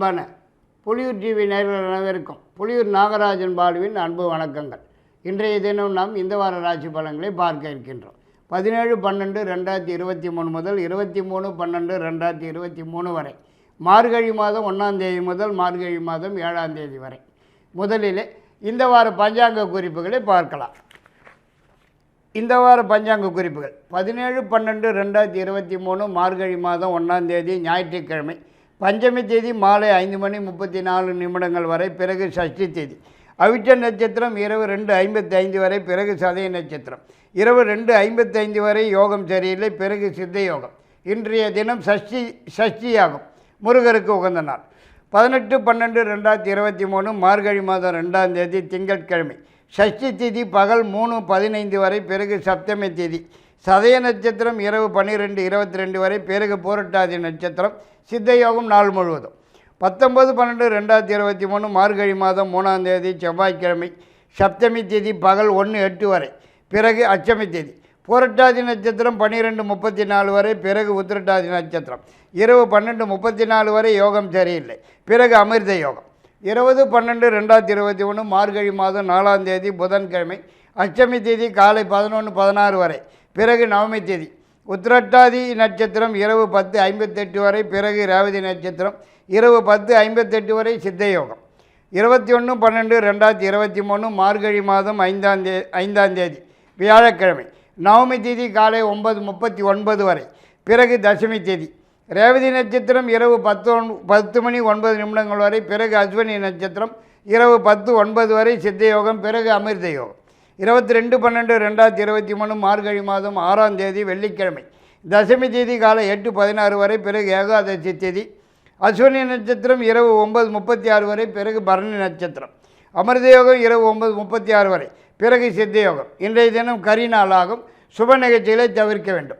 அன்பான புலியூர் டிவி நேர்கள் அனைவருக்கும் புலியூர் நாகராஜன் பாலுவின் அன்பு வணக்கங்கள். இன்றைய தினம் நாம் இந்த வார ராசி பலன்களை பார்க்க இருக்கின்றோம். பதினேழு பன்னெண்டு ரெண்டாயிரத்தி இருபத்தி மூணு முதல் இருபத்தி மூணு பன்னெண்டு ரெண்டாயிரத்தி இருபத்தி மூணு வரை. மார்கழி மாதம் ஒன்றாந்தேதி முதல் மார்கழி மாதம் ஏழாம் தேதி வரை. முதலிலே இந்த வார பஞ்சாங்க குறிப்புகளை பார்க்கலாம். இந்த வார பஞ்சாங்க குறிப்புகள். பதினேழு பன்னெண்டு ரெண்டாயிரத்தி இருபத்தி மூணு மார்கழி மாதம் ஒன்றாந்தேதி ஞாயிற்றுக்கிழமை. பஞ்சமி தேதி மாலை ஐந்து மணி முப்பத்தி நாலு நிமிடங்கள் வரை பிறகு சஷ்டி தேதி. அவிட்ட நட்சத்திரம் இரவு ரெண்டு ஐம்பத்தி ஐந்து வரை பிறகு சதய நட்சத்திரம். இரவு ரெண்டு ஐம்பத்தி ஐந்து வரை யோகம் சரியில்லை பிறகு சித்த யோகம். இன்றைய தினம் சஷ்டி சஷ்டியாகும். முருகருக்கு உகந்த நாள். பதினெட்டு பன்னெண்டு ரெண்டாயிரத்தி இருபத்தி மூணு மார்கழி மாதம் ரெண்டாம் தேதி திங்கட்கிழமை. சஷ்டி திதி பகல் மூணு பதினைந்து வரை பிறகு சப்தமி தேதி. சதய நட்சத்திரம் இரவு பன்னிரெண்டு இருபத்தி ரெண்டு வரை பிறகு போரட்டாதி நட்சத்திரம் சித்த யோகம் நாள் முழுவதும். பத்தொம்பது பன்னெண்டு ரெண்டாயிரத்தி இருபத்தி மூணு மார்கழி மாதம் மூணாம் தேதி செவ்வாய்க்கிழமை சப்தமி தேதி பகல் ஒன்று எட்டு வரை. பிறகு அச்சமி தேதி. புரட்டாதி நட்சத்திரம் பன்னிரெண்டு முப்பத்தி நாலு வரை பிறகு உத்திரட்டாதி நட்சத்திரம். இரவு பன்னெண்டு முப்பத்தி நாலு வரை யோகம் சரியில்லை. பிறகு அமிர்த யோகம். இருபது பன்னெண்டு ரெண்டாயிரத்தி இருபத்தி ஒன்று மார்கழி மாதம் நாலாம் தேதி புதன்கிழமை அஷ்டமி தேதி காலை பதினொன்று பதினாறு வரை. பிறகு நவமி தேதி. உத்திரட்டாதி நட்சத்திரம் இரவு பத்து ஐம்பத்தெட்டு வரை பிறகு ரேவதி நட்சத்திரம் இரவு பத்து ஐம்பத்தெட்டு வரை சித்தயோகம். இருபத்தி ஒன்று பன்னெண்டு ரெண்டாயிரத்தி இருபத்தி மூணு மார்கழி மாதம் ஐந்தாம் தே ஐந்தாம் தேதி வியாழக்கிழமை. நவமி தேதி காலை ஒன்பது முப்பத்தி ஒன்பது வரை பிறகு தசமி தேதி. ரேவதி நட்சத்திரம் இரவு பத்து ஒன் பத்து மணி ஒன்பது நிமிடங்கள் வரை பிறகு அஸ்வினி நட்சத்திரம் இரவு பத்து ஒன்பது வரை சித்தயோகம் பிறகு அமிர்த யோகம் இருபத்தி ரெண்டு பன்னெண்டு ரெண்டாயிரத்தி இருபத்தி மூணு மார்கழி மாதம் ஆறாம் தேதி வெள்ளிக்கிழமை. தசமி தேதி காலை எட்டு பதினாறு வரை பிறகு ஏகாதசி தேதி. அஸ்வினி நட்சத்திரம் இரவு ஒன்பது முப்பத்தி ஆறு வரை பிறகு பரணி நட்சத்திரம். அமிர்த யோகம் இரவு ஒன்பது முப்பத்தி ஆறு வரை பிறகு சித்த யோகம் இன்றைய தினம் கரி நாளாகும் சுப நிகழ்ச்சிகளை தவிர்க்க வேண்டும்.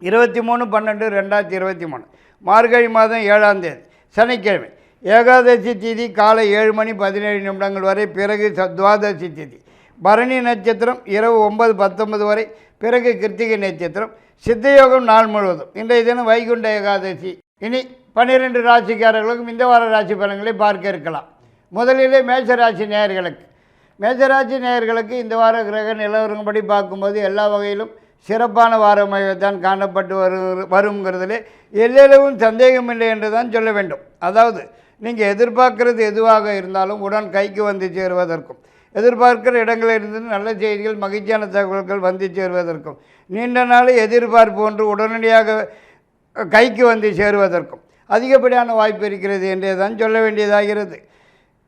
இருபத்தி மூணு பன்னெண்டு ரெண்டாயிரத்தி இருபத்தி மூணு. மார்கழி மாதம் ஏழாம் தேதி சனிக்கிழமை. ஏகாதசி திதி காலை ஏழு மணி பதினேழு நிமிடங்கள் வரை பிறகு ச- துவாதசி திதி. பரணி நட்சத்திரம் இரவு ஒன்பது பத்தொன்பது வரை பிறகு கிருத்திகை நட்சத்திரம் சித்தயோகம் நாள் முழுவதும். இன்றைய தினம் வைகுண்ட ஏகாதசி. இனி பன்னிரெண்டு ராசிக்காரர்களுக்கும் இந்த வார ராசி பலன்களை பார்க்க இருக்கலாம். முதலிலே மேசராசி நேயர்களுக்கு. மேஜராசி நேயர்களுக்கு இந்த வார கிரக நிலவரங்கப்படி பார்க்கும்போது எல்லா வகையிலும் சிறப்பான வாரமாக தான் காணப்பட்டு வரு வருங்கிறதுலே எல்லளவும் சந்தேகமில்லை என்று தான் சொல்ல வேண்டும். அதாவது நீங்கள் எதிர்பார்க்கறது எதுவாக இருந்தாலும் உடன் கைக்கு வந்து சேருவதற்கும். எதிர்பார்க்கிற இடங்களில் இருந்து நல்ல செய்திகள் மகிழ்ச்சியான தகவல்கள் வந்து சேருவதற்கும். நீண்ட நாள் எதிர்பார்ப்பு ஒன்று உடனடியாக கைக்கு வந்து சேருவதற்கும். அதிகப்படியான வாய்ப்பு இருக்கிறது என்றே தான் சொல்ல வேண்டியதாகிறது.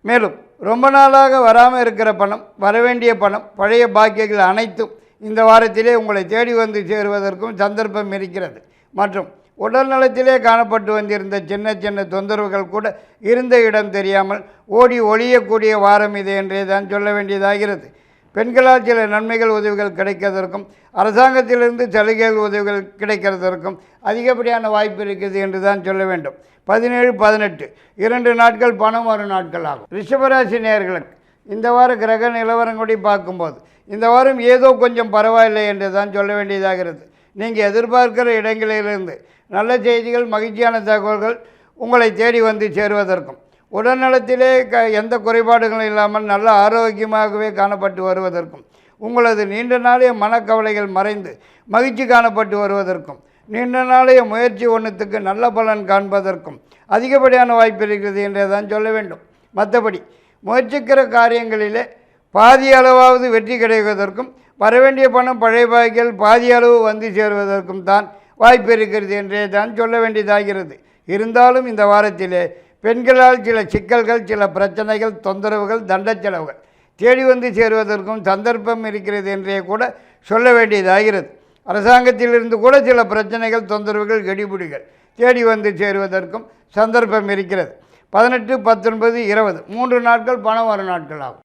மேலும் ரொம்ப நாளாக வராமல் இருக்கிற பணம் வரவேண்டிய பணம் பழைய பாக்கியங்கள் அனைத்தும் இந்த வாரத்திலே உங்களை தேடி வந்து சேருவதற்கும் சந்தர்ப்பம் இருக்கிறது. மற்றும் உடல் நலத்திலே காணப்பட்டு வந்திருந்த சின்ன சின்ன தொந்தரவுகள் கூட இருந்த இடம் தெரியாமல் ஓடி ஒழியக்கூடிய வாரம் இது என்றே தான் சொல்ல வேண்டியதாகிறது. பெண்களால் சில நன்மைகள் உதவிகள் கிடைக்கிறதற்கும் அரசாங்கத்திலிருந்து சலுகைகள் உதவிகள் கிடைக்கிறதற்கும் அதிகப்படியான வாய்ப்பு இருக்குது என்று தான் சொல்ல வேண்டும். பதினேழு பதினெட்டு. இரண்டு நாட்கள் பணம் வரும் நாட்கள் ஆகும். ரிஷபராசி நேர்களுக்கு இந்த வார கிரக நிலவரங்களை பார்க்கும்போது இந்த வாரம் ஏதோ கொஞ்சம் பரவாயில்லை என்று தான் சொல்ல வேண்டியதாகிறது. நீங்கள் எதிர்பார்க்கிற இடங்களிலிருந்து நல்ல செய்திகள் மகிழ்ச்சியான தகவல்கள் உங்களை தேடி வந்து சேருவதற்கும். உடல்நலத்திலே க எந்த குறைபாடுகளும் இல்லாமல் நல்ல ஆரோக்கியமாகவே காணப்பட்டு வருவதற்கும். உங்களது நீண்ட நாளைய மனக்கவலைகள் மறைந்து மகிழ்ச்சி காணப்பட்டு வருவதற்கும். நீண்ட நாளைய முயற்சி ஒன்றுத்துக்கு நல்ல பலன் காண்பதற்கும் அதிகப்படியான வாய்ப்பு இருக்கிறது என்றே தான் சொல்ல வேண்டும். மற்றபடி முயற்சிக்கிற காரியங்களிலே பாதி அளவாவது வெற்றி கிடைவதற்கும் வரவேண்டிய பணம் பழைய பாய்கள் பாதி அளவு வந்து சேருவதற்கும் தான் வாய்ப்பு இருக்கிறது என்றே தான் சொல்ல வேண்டியதாகிறது. இருந்தாலும் இந்த வாரத்திலே பெண்களால் சில சிக்கல்கள் சில பிரச்சனைகள் தொந்தரவுகள் தண்ட செலவுகள் தேடி வந்து சேருவதற்கும் சந்தர்ப்பம் இருக்கிறது என்றே கூட சொல்ல வேண்டியதாகிறது. அரசாங்கத்திலிருந்து கூட சில பிரச்சனைகள் தொந்தரவுகள் கெடிபிடிகள் தேடி வந்து சேருவதற்கும் சந்தர்ப்பம் இருக்கிறது. பதினெட்டு பத்தொன்பது இருபது மூன்று நாட்கள் பணம் வரும் நாட்கள் ஆகும்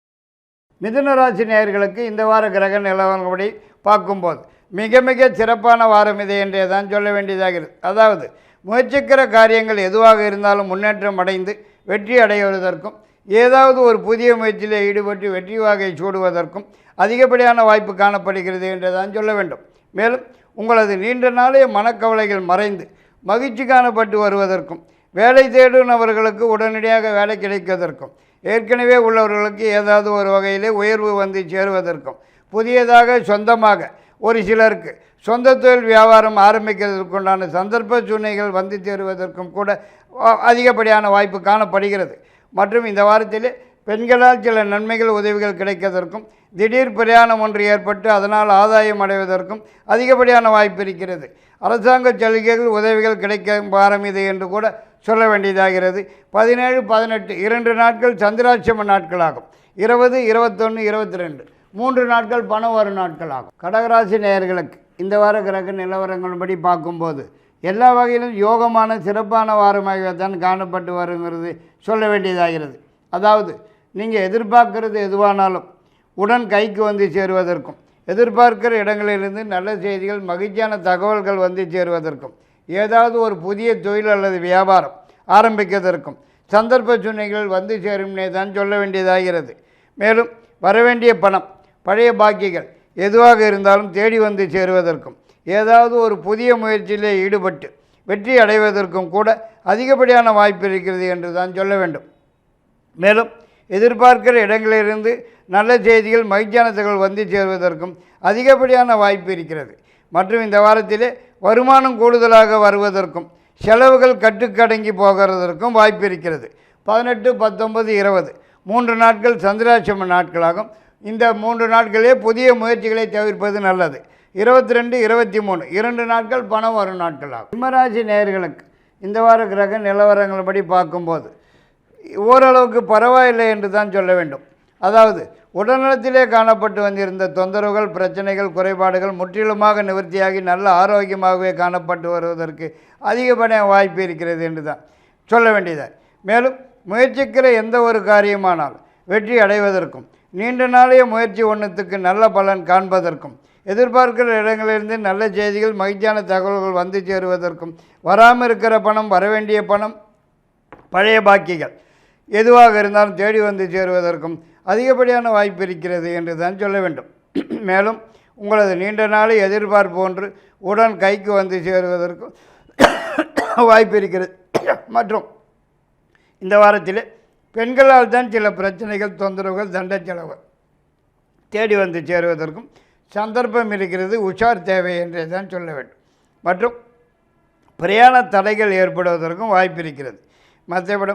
மிதுன ராசி நேயர்களுக்கு இந்த வார கிரக நிலவரப்படி பார்க்கும்போது மிக மிக சிறப்பான வாரம் இது என்றே தான் சொல்ல வேண்டியதாகிறது. அதாவது முயற்சிக்கிற காரியங்கள் எதுவாக இருந்தாலும் முன்னேற்றம் அடைந்து வெற்றி அடைவதற்கும் ஏதாவது ஒரு புதிய முயற்சியில் ஈடுபட்டு வெற்றி வாகை சூடுவதற்கும் அதிகப்படியான வாய்ப்பு காணப்படுகிறது என்று தான் சொல்ல வேண்டும். மேலும் உங்களது நீண்ட நாளைய மனக்கவலைகள் மறைந்து மகிழ்ச்சி காணப்பட்டு வருவதற்கும் வேலை தேடும்பவர்களுக்கு உடனடியாக வேலை கிடைப்பதற்கும் ஏற்கனவே உள்ளவர்களுக்கு ஏதாவது ஒரு வகையிலே உயர்வு வந்து சேருவதற்கும் புதியதாக சொந்தமாக ஒரு சிலருக்கு. சொந்த தொழில் வியாபாரம் ஆரம்பிக்கிறதுக்குண்டான சந்தர்ப்ப சூழ்நிலைகள் வந்து சேருவதற்கும் கூட அதிகப்படியான வாய்ப்பு காணப்படுகிறது. மற்றும் இந்த வாரத்தில் பெண்களால் சில நன்மைகள் உதவிகள் கிடைப்பதற்கும் திடீர் பிரயாணம் ஒன்று ஏற்பட்டு அதனால் ஆதாயம் அடைவதற்கும் அதிகப்படியான வாய்ப்பு இருக்கிறது. அரசாங்க சலுகைகள் உதவிகள் கிடைக்க வாரம் இது என்று கூட சொல்ல வேண்டியதாகிறது. பதினேழு பதினெட்டு இரண்டு நாட்கள் சந்திராட்சம நாட்களாகும். இருபது இருபத்தொன்று இருபத்தி ரெண்டு மூன்று நாட்கள் பணம் வரும் நாட்கள் ஆகும். கடகராசி நேயர்களுக்கு இந்த வார கிரக நிலவரங்களின்படி பார்க்கும்போது எல்லா வகையிலும் யோகமான சிறப்பான வாரமாக தான் காணப்பட்டு வருங்கிறது சொல்ல வேண்டியதாகிறது. அதாவது நீங்கள் எதிர்பார்க்கறது எதுவானாலும் உடன் கைக்கு வந்து சேருவதற்கும் எதிர்பார்க்கிற இடங்களிலிருந்து நல்ல செய்திகள் மகிழ்ச்சியான தகவல்கள் வந்து சேருவதற்கும் ஏதாவது ஒரு புதிய தொழில் அல்லது வியாபாரம் ஆரம்பிக்கிறதற்கும் சந்தர்ப்ப சூழ்நிலைகள் வந்து சேரும்னே தான் சொல்ல வேண்டியதாகிறது. மேலும் வரவேண்டிய பணம் பழைய பாக்கிகள் எதுவாக இருந்தாலும் தேடி வந்து சேருவதற்கும் ஏதாவது ஒரு புதிய முயற்சியிலே ஈடுபட்டு வெற்றி அடைவதற்கும் கூட அதிகப்படியான வாய்ப்பு இருக்கிறது என்று தான் சொல்ல வேண்டும். மேலும் எதிர்பார்க்கிற இடங்களிலிருந்து நல்ல செய்திகள் மகிழ்ச்சியான தகவல் வந்து சேருவதற்கும் அதிகப்படியான வாய்ப்பு இருக்கிறது. மற்றும் இந்த வாரத்திலே வருமானம் கூடுதலாக வருவதற்கும் செலவுகள் கட்டுக்கடங்கி போகிறதற்கும் வாய்ப்பு இருக்கிறது. பதினெட்டு பத்தொன்பது இருபது மூன்று நாட்கள் சந்திராட்சம நாட்களாகும். இந்த மூன்று நாட்களே புதிய முயற்சிகளை தவிர்ப்பது நல்லது. இருபத்தி ரெண்டு இருபத்தி மூணு இரண்டு நாட்கள் பணம் வரும் நாட்களாகும் சிம்மராசி நேயர்களுக்கு இந்த வார கிரக நிலவரங்கள்படி பார்க்கும்போது ஓரளவுக்கு பரவாயில்லை என்று தான் சொல்ல வேண்டும். அதாவது உடல்நலத்திலே காணப்பட்டு வந்திருந்த தொந்தரவுகள் பிரச்சனைகள் குறைபாடுகள் முற்றிலுமாக நிவர்த்தியாகி நல்ல ஆரோக்கியமாகவே காணப்பட்டு வருவதற்கு அதிகப்படிய வாய்ப்பு இருக்கிறது என்று தான் சொல்ல வேண்டியது. மேலும் முயற்சிக்கிற எந்த ஒரு காரியமானாலும் வெற்றி அடைவதற்கும் நீண்ட நாளைய முயற்சி ஒன்றுத்துக்கு நல்ல பலன் காண்பதற்கும் எதிர்பார்க்கிற இடங்களிலிருந்து நல்ல செய்திகள் மகிழ்ச்சியான தகவல்கள் வந்து சேருவதற்கும் வராமல் இருக்கிற பணம் வரவேண்டிய பணம் பழைய பாக்கிகள் எதுவாக இருந்தாலும் தேடி வந்து சேருவதற்கும் அதிகப்படியான வாய்ப்பு இருக்கிறது என்று தான் சொல்ல வேண்டும். மேலும் உங்களது நீண்ட நாளை எதிர்பார்ப்பு ஒன்று உடன் கைக்கு வந்து சேருவதற்கும் வாய்ப்பு இருக்கிறது. மற்றும் இந்த வாரத்தில் பெண்களால் தான் சில பிரச்சனைகள் தொந்தரவுகள் தண்ட செலவு தேடி வந்து சேருவதற்கும் சந்தர்ப்பம் இருக்கிறது உஷார் தேவை என்றே தான் சொல்ல வேண்டும். மற்றும் பிரயாண தடைகள் ஏற்படுவதற்கும் வாய்ப்பு இருக்கிறது. மற்றபடி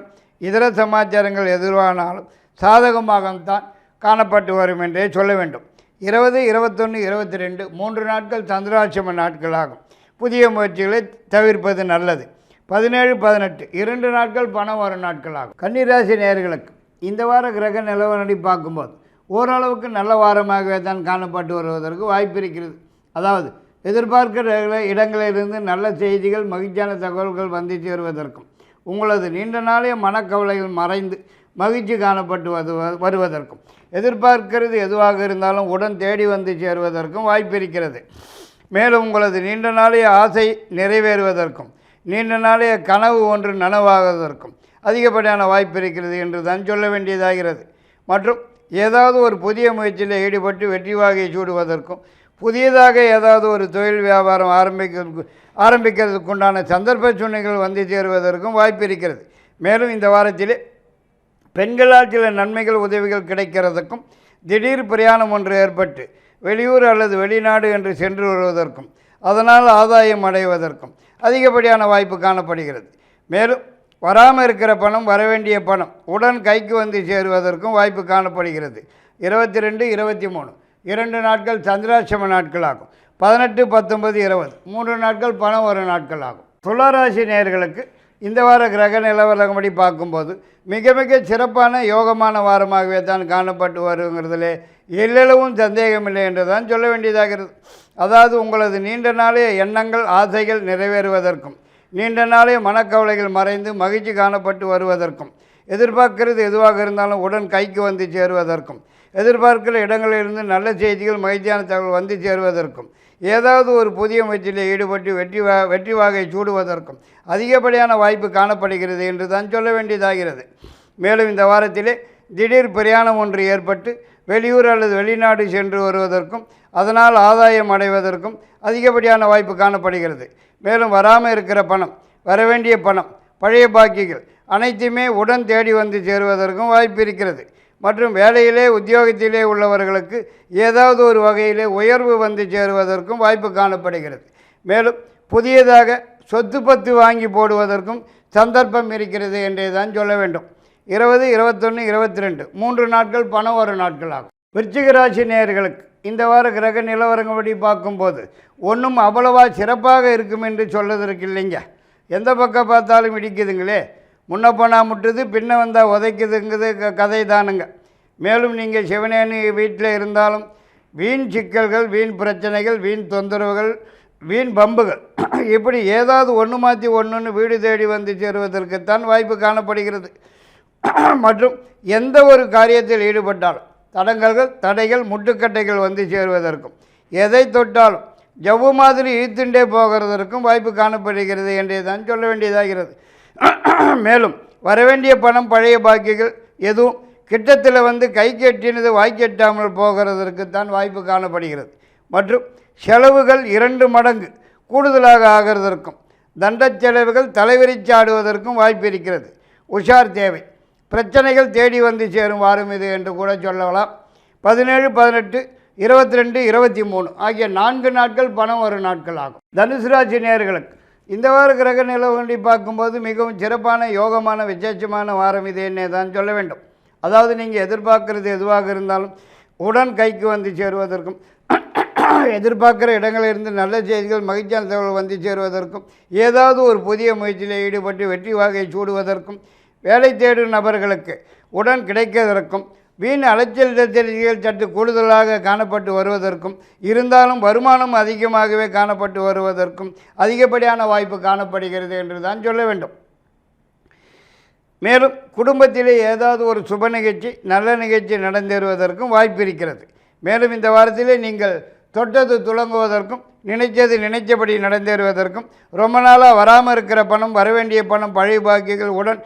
இதர சமாச்சாரங்கள் எதுவானாலும் சாதகமாகத்தான் காணப்பட்டு வரும் என்றே சொல்ல வேண்டும். இருபது இருபத்தொன்று இருபத்தி ரெண்டு மூன்று நாட்கள் சந்திராட்சம நாட்களாகும் புதிய முயற்சிகளை தவிர்ப்பது நல்லது. பதினேழு பதினெட்டு. இரண்டு நாட்கள் பணம் வரும் நாட்களாகும். கன்னிராசி நேர்களுக்கு இந்த வார கிரக நிலவரடி பார்க்கும்போது ஓரளவுக்கு நல்ல வாரமாகவே தான் காணப்பட்டு வருவதற்கு வாய்ப்பு இருக்கிறது. அதாவது எதிர்பார்க்கிற இடங்களிலிருந்து நல்ல செய்திகள் மகிழ்ச்சியான தகவல்கள் வந்து சேருவதற்கும் உங்களது நீண்ட நாளைய மனக்கவலைகள் மறைந்து மகிழ்ச்சி காணப்பட்டு வது வருவதற்கும் எதிர்பார்க்கிறது எதுவாக இருந்தாலும் உடன் தேடி வந்து சேருவதற்கும் வாய்ப்பு இருக்கிறது. மேலும் உங்களது நீண்ட நாளைய ஆசை நிறைவேறுவதற்கும் நீண்ட நாளைய கனவு ஒன்று நனவாகுவதற்கும் அதிகப்படியான வாய்ப்பு இருக்கிறது என்று தான் சொல்ல வேண்டியதாகிறது. மற்றும் ஏதாவது ஒரு புதிய முயற்சியில் ஈடுபட்டு வெற்றி வாகையை சூடுவதற்கும் புதியதாக ஏதாவது ஒரு தொழில் வியாபாரம் ஆரம்பிக்க ஆரம்பிக்கிறதுக்கு உண்டான சந்தர்ப்ப சூழ்நிலைகள் வந்து சேருவதற்கும் வாய்ப்பு இருக்கிறது. மேலும் இந்த வாரத்திலே பெண்களால் சில நன்மைகள் உதவிகள் கிடைக்கிறதுக்கும் திடீர் பிரயாணம் ஒன்று ஏற்பட்டு வெளியூர் அல்லது வெளிநாடு என்று சென்று வருவதற்கும் அதனால் ஆதாயம் அடைவதற்கும் அதிகப்படியான வாய்ப்பு காணப்படுகிறது. மேலும் வராமல் இருக்கிற பணம் வரவேண்டிய பணம் உடன் கைக்கு வந்து சேருவதற்கும் வாய்ப்பு காணப்படுகிறது. இருபத்தி ரெண்டு இருபத்தி மூணு இரண்டு நாட்கள் சந்திராட்சம நாட்களாகும் பதினெட்டு பத்தொன்பது இருபது. மூன்று நாட்கள் பணம் வரும் நாட்கள் ஆகும். துளாராசி நேயர்களுக்கு இந்த வார கிரக நிலவரப்படி பார்க்கும்போது மிக மிக சிறப்பான யோகமான வாரமாகவே தான் காணப்பட்டு வருங்கிறதுலே எல்லளவும் சந்தேகமில்லை என்று தான் சொல்ல வேண்டியதாகிறது. அதாவது உங்களது நீண்ட நாளைய எண்ணங்கள் ஆசைகள் நிறைவேறுவதற்கும் நீண்ட நாளைய மனக்கவலைகள் மறைந்து மகிழ்ச்சி காணப்பட்டு வருவதற்கும் எதிர்பார்க்கிறது எதுவாக இருந்தாலும் உடன் கைக்கு வந்து சேருவதற்கும் எதிர்பார்க்கிற இடங்களிலிருந்து நல்ல செய்திகள் மகிழ்ச்சியான தகவல் வந்து சேருவதற்கும் ஏதாவது ஒரு புதிய முயற்சியில் ஈடுபட்டு வெற்றி வா வெற்றி வாகை சூடுவதற்கும் அதிகப்படியான வாய்ப்பு காணப்படுகிறது என்று தான் சொல்ல வேண்டியதாகிறது. மேலும் இந்த வாரத்திலே திடீர் பிரயாணம் ஒன்று ஏற்பட்டு வெளியூர் அல்லது வெளிநாடு சென்று வருவதற்கும் அதனால் ஆதாயம் அடைவதற்கும் அதிகப்படியான வாய்ப்பு காணப்படுகிறது. மேலும் வராமல் இருக்கிற பணம் வரவேண்டிய பணம் பழைய பாக்கிகள் அனைத்துமே உடன் தேடி வந்து சேருவதற்கும் வாய்ப்பு இருக்கிறது. மற்றும் வேலையிலே உத்தியோகத்திலே உள்ளவர்களுக்கு ஏதாவது ஒரு வகையிலே உயர்வு வந்து சேருவதற்கும் வாய்ப்பு காணப்படுகிறது. மேலும் புதியதாக சொத்து பத்து வாங்கி போடுவதற்கும் சந்தர்ப்பம் இருக்கிறது என்றே தான் சொல்ல வேண்டும். இருபது இருபத்தொன்று இருபத்தி ரெண்டு மூன்று நாட்கள் பணம் வரும் நாட்கள் ஆகும். விருச்சிக ராசி நேயர்களுக்கு இந்த வார கிரக நிலவரங்கப்படி பார்க்கும்போது ஒன்றும் அவ்வளவா சிறப்பாக இருக்கும் என்று சொல்லதற்கு இல்லைங்க. எந்த பக்கம் பார்த்தாலும் இடிக்குதுங்களே. முன்ன போனால் முட்டுது பின்ன வந்தால் உதைக்குதுங்கிறது க கதை தானுங்க மேலும் நீங்கள் சிவனேனி வீட்டில் இருந்தாலும் வீண் சிக்கல்கள் வீண் பிரச்சனைகள் வீண் தொந்தரவுகள் வீண் பம்புகள் இப்படி ஏதாவது ஒன்று மாற்றி ஒன்றுன்னு வீடு தேடி வந்து சேருவதற்குத்தான் வாய்ப்பு காணப்படுகிறது. மற்றும் எந்த ஒரு காரியத்தில் ஈடுபட்டாலும் தடங்கல்கள் தடைகள் முட்டுக்கட்டைகள் வந்து சேருவதற்கும் எதை தொட்டாலும் ஜவ்வு மாதிரி இழுத்துண்டே போகிறதற்கும் வாய்ப்பு காணப்படுகிறது என்றே தான் சொல்ல வேண்டியதாகிறது. மேலும் வரவேண்டிய பணம் பழைய பாக்கிகள் எதுவும் கிட்டத்தில் வந்து கை கெட்டினது வாய்க்கெட்டாமல் போகிறதற்கு தான் வாய்ப்பு காணப்படுகிறது. மற்றும் செலவுகள் இரண்டு மடங்கு கூடுதலாக ஆகிறதற்கும் தண்டச் செலவுகள் தலைவிரிச்சாடுவதற்கும் வாய்ப்பு இருக்கிறது. உஷார் தேவை. பிரச்சனைகள் தேடி வந்து சேரும் வாரம் இது என்று கூட சொல்லலாம். பதினேழு பதினெட்டு இருபத்தி ரெண்டு இருபத்தி மூணு ஆகிய நான்கு நாட்கள் பணம் வரும் நாட்கள் ஆகும். தனுசு ராசி நேர்களுக்கு இந்த வார கிரக நிலவரங்களை பார்க்கும்போது மிகவும் சிறப்பான யோகமான விசேஷமான வாரம் இது என்னே தான் சொல்ல வேண்டும். அதாவது நீங்கள் எதிர்பார்க்கறது எதுவாக இருந்தாலும் உடன் கைக்கு வந்து சேருவதற்கும் எதிர்பார்க்குற இடங்களிலிருந்து நல்ல செய்திகள் மகிழ்ச்சியான தகவல் வந்து சேருவதற்கும் ஏதாவது ஒரு புதிய முயற்சியில் ஈடுபட்டு வெற்றி வாகை சூடுவதற்கும் வேலை தேடும் நபர்களுக்கு உடன் கிடைக்கிறதற்கும் வீண் அலைச்சல் செய்திகள் சற்று கூடுதலாக காணப்பட்டு வருவதற்கும் இருந்தாலும் வருமானம் அதிகமாகவே காணப்பட்டு வருவதற்கும் அதிகப்படியான வாய்ப்பு காணப்படுகிறது என்று தான் சொல்ல வேண்டும். மேலும் குடும்பத்திலே ஏதாவது ஒரு சுப நிகழ்ச்சி நல்ல நிகழ்ச்சி நடந்தேறுவதற்கும் வாய்ப்பு இருக்கிறது. மேலும் இந்த வாரத்திலே நீங்கள் தொட்டது துளங்குவதற்கும் நினைத்தது நினைச்சபடி நடந்தேறுவதற்கும் ரொம்ப நாளாக வராமல் இருக்கிற பணம் வரவேண்டிய பணம் பழைய பாக்கியங்கள் உடன்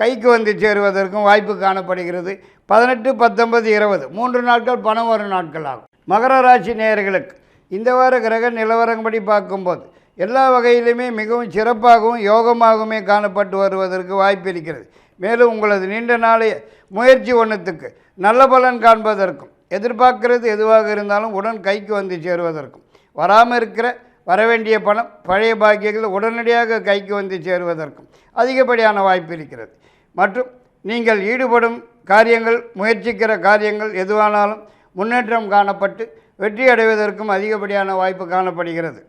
கைக்கு வந்து சேருவதற்கும் வாய்ப்பு காணப்படுகிறது. பதினெட்டு பத்தொன்பது இருபது. மூன்று நாட்கள் பணம் வரும் நாட்கள் ஆகும். மகர ராசி நேயர்களுக்கு இந்த வார கிரக நிலவரப்படி பார்க்கும்போது எல்லா வகையிலுமே மிகவும் சிறப்பாகவும் யோகமாகவுமே காணப்பட்டு வருவதற்கு வாய்ப்பு இருக்கிறது. மேலும் உங்களது நீண்ட நாளைய முயற்சி ஒன்றுத்துக்கு நல்ல பலன் காண்பதற்கும் எதிர்பார்க்கிறது எதுவாக இருந்தாலும் உடன் கைக்கு வந்து சேருவதற்கும் வராமல் இருக்கிற வரவேண்டிய பணம் பழைய பாக்கியங்கள் உடனடியாக கைக்கு வந்து சேருவதற்கும் அதிகப்படியான வாய்ப்பு இருக்கிறது. மற்றும் நீங்கள் ஈடுபடும் காரியங்கள் முயற்சிக்கிற காரியங்கள் எதுவானாலும் முன்னேற்றம் காணப்பட்டு வெற்றி அடைவதற்கும் அதிகப்படியான வாய்ப்பு காணப்படுகிறது.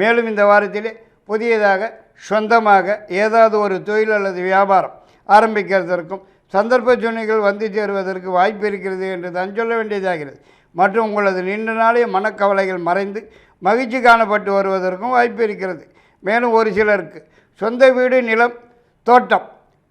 மேலும் இந்த வாரத்திலே புதியதாக சொந்தமாக ஏதாவது ஒரு தொழில் அல்லது வியாபாரம் ஆரம்பிக்கிறதற்கும் சந்தர்ப்ப சூழ்நிலைகள் வந்து சேருவதற்கு வாய்ப்பு இருக்கிறது என்று தான் சொல்ல வேண்டியதாகிறது. மற்றும் உங்களது நீண்ட நாளைய மனக்கவலைகள் மறைந்து மகிழ்ச்சி காணப்பட்டு வருவதற்கும் வாய்ப்பு இருக்கிறது. மேலும் ஒரு சிலருக்கு சொந்த வீடு நிலம் தோட்டம்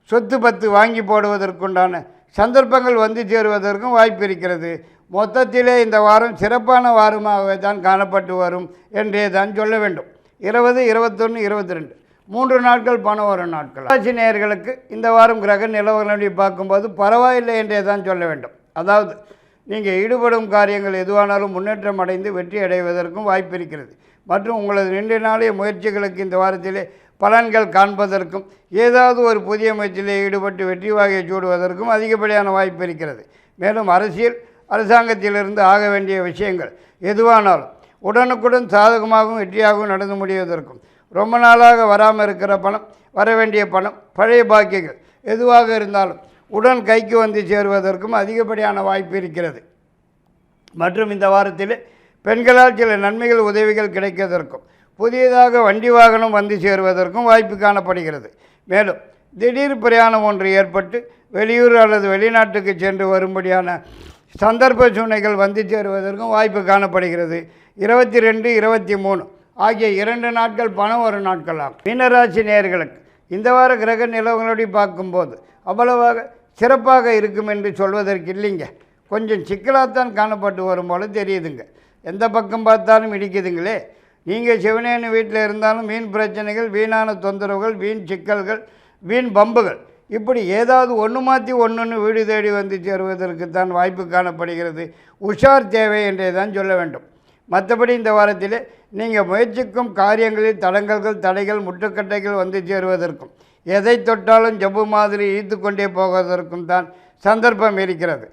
சொத்து பத்து வாங்கி போடுவதற்குண்டான சந்தர்ப்பங்கள் வந்து சேருவதற்கும் வாய்ப்பு இருக்கிறது. மொத்தத்திலே இந்த வாரம் சிறப்பான வாரமாகவே தான் காணப்பட்டு வரும் என்றே தான் சொல்ல வேண்டும். இருபது இருபத்தொன்று இருபத்தி ரெண்டு மூன்று நாட்கள் பணம் வரும் நாட்கள். ராசி நேயர்களுக்கு இந்த வாரம் கிரக நிலவரங்களை பார்க்கும்போது பரவாயில்லை என்றே தான் சொல்ல வேண்டும். அதாவது நீங்கள் ஈடுபடும் காரியங்கள் எதுவானாலும் முன்னேற்றம் அடைந்து வெற்றி அடைவதற்கும் வாய்ப்பு இருக்கிறது. மற்றும் உங்களது நீண்ட நாளைய முயற்சிகளுக்கு இந்த வாரத்திலே பலன்கள் காண்பதற்கும் ஏதாவது ஒரு புதிய முயற்சியில் ஈடுபட்டு வெற்றி வாகை சூடுவதற்கும் அதிகப்படியான வாய்ப்பு இருக்கிறது. மேலும் அரசியல் அரசாங்கத்திலிருந்து ஆக வேண்டிய விஷயங்கள் எதுவானாலும் உடனுக்குடன் சாதகமாகவும் வெற்றியாகவும் நடந்து முடிவதற்கும் ரொம்ப நாளாக வராமல் இருக்கிற பணம் வர வேண்டிய பணம் பழைய பாக்கியங்கள் எதுவாக இருந்தாலும் உடன் கைக்கு வந்து சேருவதற்கும் அதிகப்படியான வாய்ப்பு இருக்கிறது. மற்றும் இந்த வாரத்தில் பெண்களால் சில நன்மைகள் உதவிகள் கிடைப்பதற்கும் புதியதாக வண்டி வாகனம் வந்து சேருவதற்கும் வாய்ப்பு காணப்படுகிறது. மேலும் திடீர் பிரயாணம் ஒன்று ஏற்பட்டு வெளியூர் அல்லது வெளிநாட்டுக்கு சென்று வரும்படியான சந்தர்ப்ப சூழ்நிலைகள் வந்து சேருவதற்கும் வாய்ப்பு காணப்படுகிறது. இருபத்தி ரெண்டு இருபத்தி மூணு ஆகிய இரண்டு நாட்கள் பணம் வரும் நாட்களாகும் மீனராசி நேயர்களுக்கு இந்த வார கிரக நிலவங்களோடு பார்க்கும்போது அவ்வளவாக சிறப்பாக இருக்கும் என்று சொல்வதற்கு இல்லைங்க. கொஞ்சம் சிக்கலாகத்தான் காணப்பட்டு வரும் போல தெரியுதுங்க. எந்த பக்கம் பார்த்தாலும் இடிக்குதுங்களே. நீங்கள் சிவனேன்னு வீட்டில் இருந்தாலும் வீண் பிரச்சனைகள் வீணான தொந்தரவுகள் வீண் சிக்கல்கள் வீண் பம்புகள். இப்படி ஏதாவது ஒன்று மாற்றி ஒன்றுன்னு வீடு தேடி வந்து சேருவதற்கு தான் வாய்ப்பு காணப்படுகிறது. உஷார் தேவை என்றே தான் சொல்ல வேண்டும். மற்றபடி இந்த வாரத்தில் நீங்கள் முயற்சிக்கும் காரியங்களில் தடங்கல்கள் தடைகள் முட்டுக்கட்டைகள் வந்து சேருவதற்கும் எதை தொட்டாலும் ஜப்பு மாதிரி ஈர்த்து கொண்டே போவதற்கும் தான் சந்தர்ப்பம் இருக்கிறது.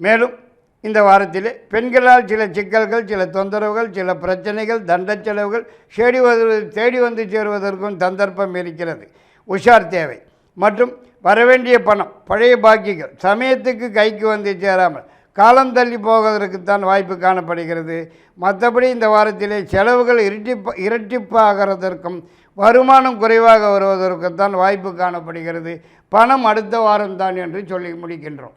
மேலும் இந்த வாரத்தில் பெண்களால் சில சிக்கல்கள் சில தொந்தரவுகள் சில பிரச்சனைகள் தண்ட செலவுகள் தேடி வந்து தேடி வந்து சேருவதற்கும் சந்தர்ப்பம் இருக்கிறது. உஷார் தேவை. மற்றும் வரவேண்டிய பணம் பழைய பாக்கிகள் சமயத்துக்கு கைக்கு வந்து சேராமல் காலம் தள்ளி போவதற்குத்தான் வாய்ப்பு காணப்படுகிறது. மற்றபடி இந்த வாரத்திலே செலவுகள் இரட்டிப்பு இரட்டிப்பாகிறதற்கும் வருமானம் குறைவாக வருவதற்குத்தான் வாய்ப்பு காணப்படுகிறது. பணம் அடுத்த வாரம்தான் என்று சொல்லி முடிக்கின்றோம்.